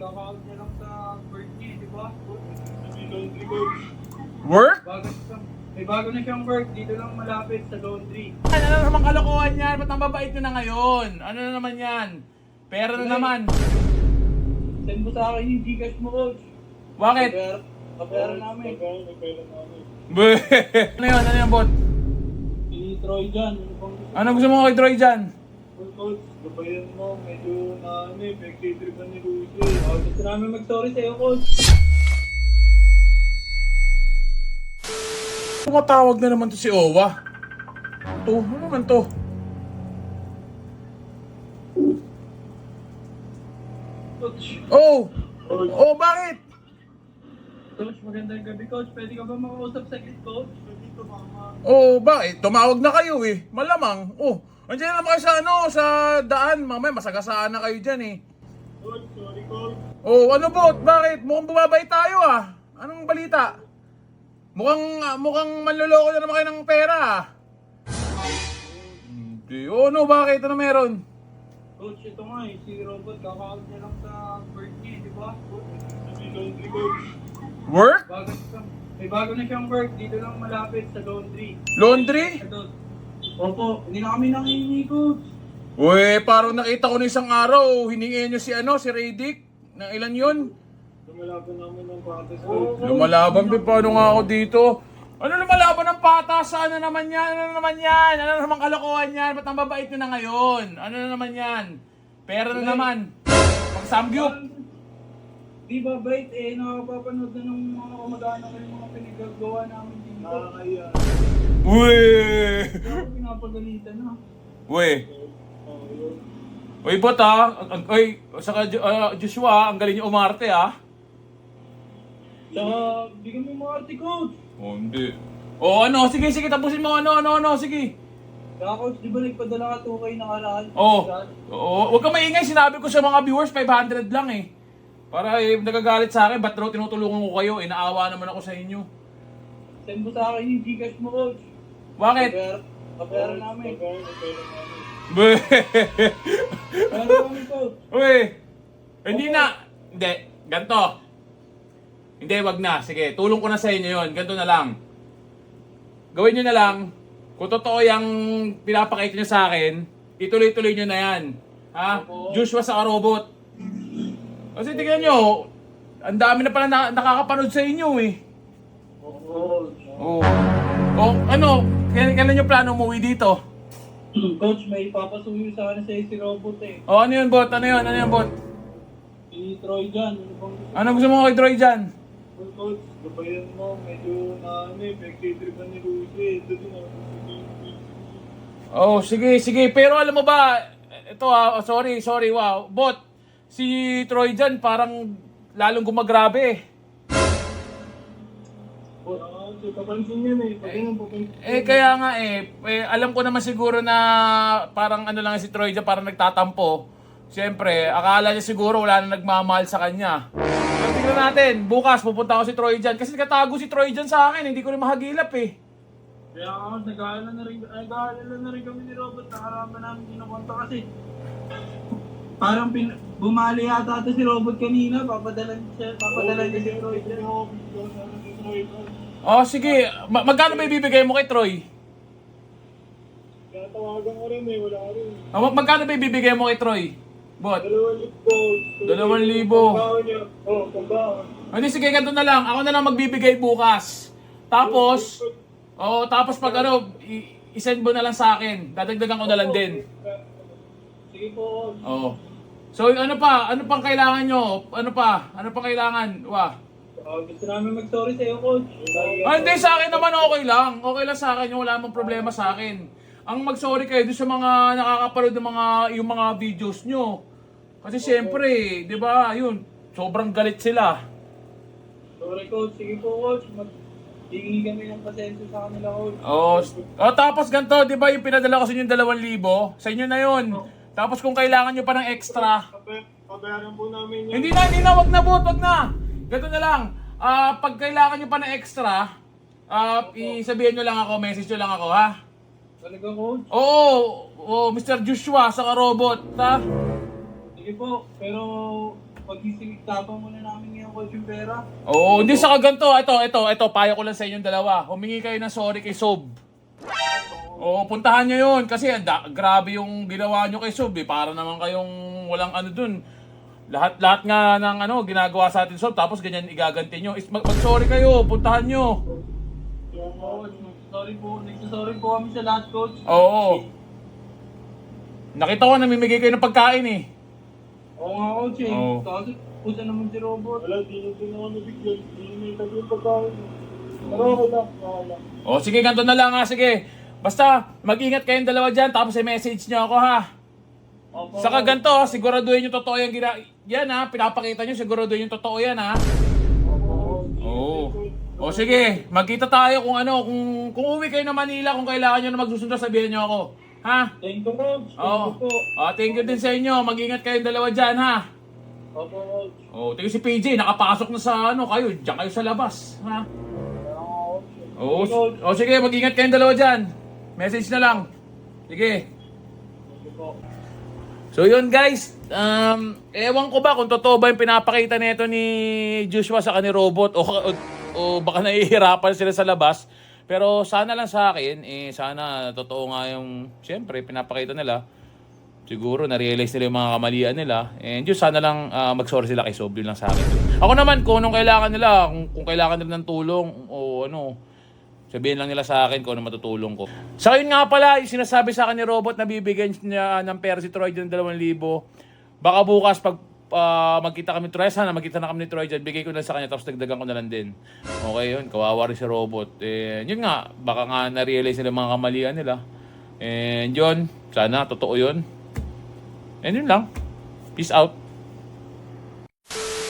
Kaka-out niya lang sa work niya, di ba? Laundry coach. Work? Bago na siyang, may bago na siyang work, dito lang malapit sa laundry. Ano na naman kalokohan yan? Ba't ang babait nyo na ngayon? Ano na naman yan? Pera na naman. Send mo sa akin yung Gcash mo, coach. Bakit? Kapera, kapera namin. Pagkain namin. Ano yun? Ano yun, bot? Si Troy dyan, ano bang gusto Ano gusto mo kay Troy dyan? Well, coach, gabayan mo. Medyo na ano eh, may tripan ni Lucy. Oh, gusto namin mag-sorry sa'yo, coach. Tumatawag na naman to si Owa. To, ano naman to? Coach, Oh! Coach, Oh, bakit? coach, magandang gabi, coach. Pwede ka ba makausap sa coach? dito mama. Oh, bakit? Tumawag na kayo eh. Malamang. Oh, andiyan na naman kayo sa ano, sa daan. Mamaya masagasaan na kayo dyan eh. Coach, sorry coach. Oh, ano bot? Bakit? Mukhang bumabay tayo ah. Anong balita? Mukhang ah, mukhang manloloko na naman kayo ng pera ah. Hindi. Oh, no, bakit? Ano meron? Coach, ito nga eh, si Robot, kaka-out niya lang sa work niya, di ba? May laundry coach. Work? Bago na siyang, may bago na siyang work, dito lang malapit sa laundry. Laundry? Ito. Opo, hindi na kami nangihingi, coach. Uy, parang nakita ko na isang araw, hiningin nyo si ano, si Radic. Nang ilan yun? Lumalaban namin ng patas coach. Lumalaban din paano nga ako dito? Ano lumalaban ng patas? Ano naman yan? Ano naman yan? Ano naman kalokohan yan? Ba't ang babait nyo na ngayon? Ano na naman yan? Pera na naman. Pagsamgyup. Di ba, bait eh, nakapapanood na ng mga kamag-anak ko yung mga pinagagawa namin dito. Nakakaya. Uy! Pero pinapagalitan na. Uy! Oh, yun. Uy, bot? Ang- ang- Uy, saka Jo- ah, Joshua, ang galing niyo umarte ha? Tsaka, bigyan mo yung mga arte, coach. Oh, hindi. Oh, ano? Sige, sige, tapusin mo. Ano, ano, ano? Sige. Kaya, coach, di ba nagpadala ka 2K nakaraan? Oo. Oo, huwag ka maingay. Sinabi ko sa mga viewers, 500 lang eh. Para eh, nagagalit sa akin, ba't raw tinutulungan ko kayo? Eh, naawa naman ako sa inyo. Send mo sa akin yung Gcash mo, coach. Bakit? Kapera, namin. Bleh. Kapera namin, coach. Uy! Hindi na. Hindi. Ganto. Hindi, wag na. Sige, tulong ko na sa inyo yon. Ganto na lang. Gawin nyo na lang. Kung totoo yung pinapakita nyo sa akin, ituloy-tuloy nyo na yan. Ha? Joshua sa robot. Kasi tingnan nyo, ang dami na pala na, nakakapanood sa inyo eh. Oo. Oh. Oh, ano? Kailan, kailan nyo plano umuwi dito? Coach, may papasuyo sa akin sa'yo si Robot eh. Oh, ano yun, bot? Ano yun? Ano yun, bot? Si Troy dyan, ano bang gusto Ano gusto mo kay Troy dyan? Well, coach, gabayan mo. Medyo na ano eh, may tripan ni Lucy. Ito din ako. Oh, sige, sige. Pero alam mo ba, ito ah, sorry, sorry, wow. Bot, si Troy dyan parang lalong gumagrabe. So, papansin yan eh. Pag ganun, papansin. Eh, kaya nga eh, eh, alam ko naman siguro na parang ano lang si Troy dyan, parang nagtatampo. Siyempre, akala niya siguro wala na nagmamahal sa kanya. Pero tingnan natin, bukas pupunta ako si Troy dyan. Kasi katago si Troy dyan sa akin, hindi ko rin mahagilap eh. Kaya ako, nag-aalala na rin, nag-aalala na rin kami ni Robot, nakarama namin kinukonta kasi. Parang pin, bumali yata ito si Robot kanina, papadalan siya, papadalan niya si Troy dyan. Oh, sige. Ma- magkano ba ibibigay mo kay Troy? Kaya tawagan ko rin eh, wala rin. Oh, mag- magkano ba ibibigay mo kay Troy? Bot. Dalawang libo. Dalawang libo. Pambaon niya. Oo, pambaon. Hindi, sige, ganito na lang. Ako na lang magbibigay bukas. Tapos, oh, tapos pag ano, i- isend mo na lang sa akin. Dadagdagan ko na lang din. Sige po, coach. So, ano pa? Ano pang kailangan nyo? Ano pa? Ano pang kailangan? Wah. Ah, gusto namin mag-sorry sa'yo, coach. Ah, hindi, sa akin naman okay lang. Okay lang sa akin yung wala mong problema sa akin. Ang mag-sorry kayo doon sa mga nakakapanood ng mga, yung mga videos nyo. Kasi siyempre, di ba, yun, sobrang galit sila. Sorry, coach. Sige po, coach. Mag Hingi kami ng pasensya sa kanila, coach. Oh, s- oh tapos ganito, 'di ba, yung pinadala ko sa inyo yung 2,000, sa inyo na 'yon. Tapos kung kailangan niyo pa ng extra, Pabayaran po namin yan. hindi na, hindi na, wag na bot, wag na. Ganito na lang. Ah, pag kailangan niyo pa ng extra, ah, isabihin niyo lang ako, message niyo lang ako, ha? Talaga, coach. Oo, oh, Mr. Joshua sa robot, ha? Sige po, pero pagising, tapang muna namin ngayon coach yung pera. Oo, hindi sa kaganto. Ito, ito, ito, payo ko lang sa inyong dalawa. Humingi kayo ng sorry kay Sob. Oo, puntahan nyo yun. Kasi da, grabe yung ginawa nyo kay Sob. Eh. Para naman kayong walang ano dun. Lahat, lahat nga ng ano, ginagawa sa atin Sob. Tapos ganyan igaganti nyo. Is, mag, mag-sorry kayo, puntahan nyo. Coach, sorry po. Nagsasorry po kami sa lahat coach. Oo. Nakita ko namimigay kayo ng pagkain eh. Oo nga coach eh. Oo. Pusa naman si robot. Wala, di na din ako nabigyan. Di na may pagkain. Pero okay lang, lang. O sige, ganito na lang ha. Sige. Basta, mag-ingat kayong dalawa dyan. Tapos i-message nyo ako ha. Opo. Saka ganito, siguraduhin yung totoo yung gina... Yan ha, pinapakita nyo, siguraduhin yung totoo yan ha. Oo. Oo. O sige, magkita tayo kung ano, kung, kung uwi kayo ng Manila, kung kailangan nyo na magsusundo, sabihin nyo ako. Ha? Thank you coach. Thank Oo. you po. Oh, thank you din sa inyo. Mag-ingat kayong dalawa dyan ha. Opo coach. Oh, tingin si PJ, nakapasok na sa ano kayo, diyan kayo sa labas, ha? Kaya nga, coach. Oo, oh, sige, mag-ingat kayong dalawa dyan. Message na lang. Sige. So yun guys, um, ewan ko ba kung totoo ba yung pinapakita nito ni Joshua sa kanil robot o, o, o baka nahihirapan sila sa labas. Pero sana lang sa akin, eh, sana totoo nga yung, siyempre, pinapakita nila. Siguro, na-realize nila yung mga kamalian nila. And yun, sana lang ah, mag-sorry sila kay Sob. Yun lang sa akin. Ako naman, kung anong kailangan nila, kung, kung kailangan nila ng tulong, o ano, sabihin lang nila sa akin kung ano matutulong ko. Sa yun nga pala, yung sinasabi sa akin ni Robot na bibigyan niya ng pera si Troy dyan 2,000. Baka bukas pag ah, magkita kami Troy, sana magkita na kami ni Troy dyan, bigay ko na sa kanya tapos dagdagan ko na lang din. Okay yun, kawawa rin si Robot. Eh, yun nga, baka nga na-realize nila mga kamalian nila. And yun, sana totoo yun. And yun lang. Peace out.